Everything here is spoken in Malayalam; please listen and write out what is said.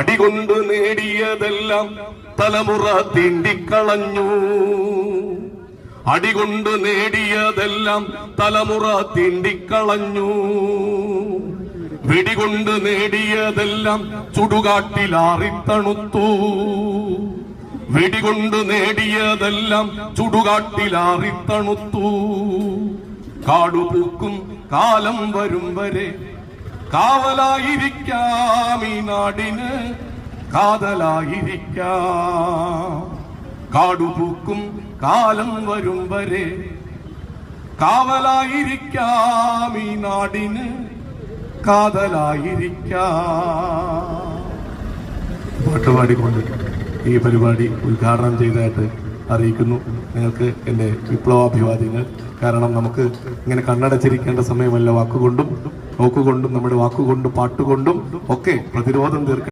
അടികൊണ്ട് നേടിയതെല്ലാം തലമുറ തിണ്ടിക്കളഞ്ഞു. അടികൊണ്ട് നേടിയതെല്ലാം തലമുറ തിണ്ടിക്കളഞ്ഞു. വെടികൊണ്ട് നേടിയതെല്ലാം ചുടുകാട്ടിലാറിത്തണുത്തു. വെടികൊണ്ട് നേടിയതെല്ലാം ചുടുകാട്ടിലാറിത്തണുത്തു. കാടുപൂക്കും കാലം വരും വരെ കാവലായിരിക്കാം ഈ നാടിന് കാതലായിരിക്കാം. കാടുപൂക്കും കാലം വരും വരെ കാവലായിരിക്കാം ഈ നാടിന് കാതലായിരിക്കാം പാട്ടുപാടിക്കൊണ്ട് ഈ പരിപാടി ഉദ്ഘാടനം ചെയ്തതായിട്ട് അറിയിക്കുന്നു. നിങ്ങൾക്ക് എന്റെ വിപ്ലവാഭിവാദ്യങ്ങൾ കാരണം നമുക്ക് ഇങ്ങനെ കണ്ണടച്ചിരിക്കേണ്ട സമയമല്ല വാക്കുകൊണ്ടും. നോക്കുകൊണ്ടും നമ്മുടെ വാക്കുകൊണ്ടും പാട്ടുകൊണ്ടും ഒക്കെ പ്രതിരോധം തീർക്കാൻ